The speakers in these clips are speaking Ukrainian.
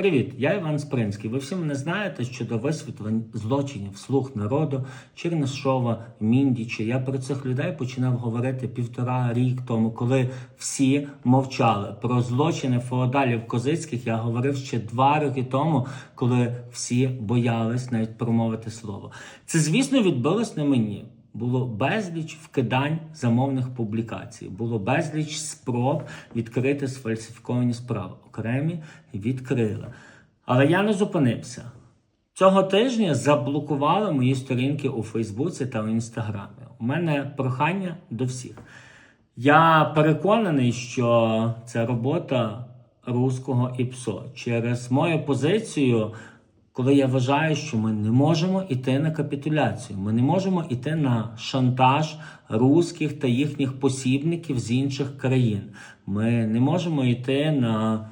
Привіт, я Іван Спринський. Ви всі мене знаєте щодо висвітлень злочинів слуг народу, Чернишова, Міндіча. Я про цих людей починав говорити півтора рік тому, коли всі мовчали. Про злочини феодалів козицьких я говорив ще два роки тому, коли всі боялись навіть промовити слово. Це, звісно, відбилось на мені. Було безліч вкидань замовних публікацій, було безліч спроб відкрити сфальсифіковані справи. Окремі відкрили. Але я не зупинився. Цього тижня заблокували мої сторінки у Фейсбуці та у Інстаграмі. У мене прохання до всіх. Я переконаний, що це робота руського ІПСО. Через мою позицію коли я вважаю, що ми не можемо йти на капітуляцію, ми не можемо йти на шантаж русських та їхніх посібників з інших країн. Ми не можемо йти на,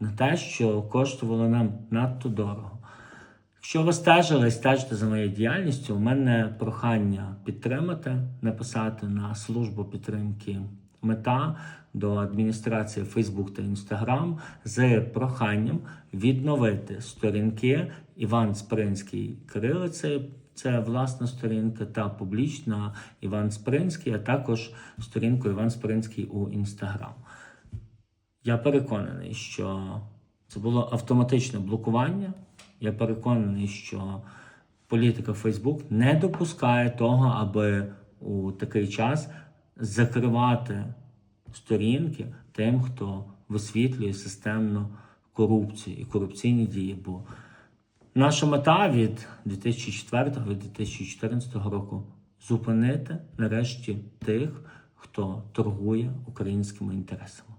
на те, що коштувало нам надто дорого. Якщо ви стежили, стежите за моєю діяльністю, у мене прохання підтримати, написати на службу підтримки мета до адміністрації Facebook та Instagram з проханням відновити сторінки Іван Спринський Кирилицею. Це власна сторінка та публічна Іван Спринський, а також сторінку Іван Спринський у Інстаграм. Я переконаний, що це було автоматичне блокування. Я переконаний, що політика Facebook не допускає того, аби у такий час закривати сторінки тим, хто висвітлює системну корупцію і корупційні дії. Бо наша мета від 2004 від 2014 року зупинити нарешті тих, хто торгує українськими інтересами.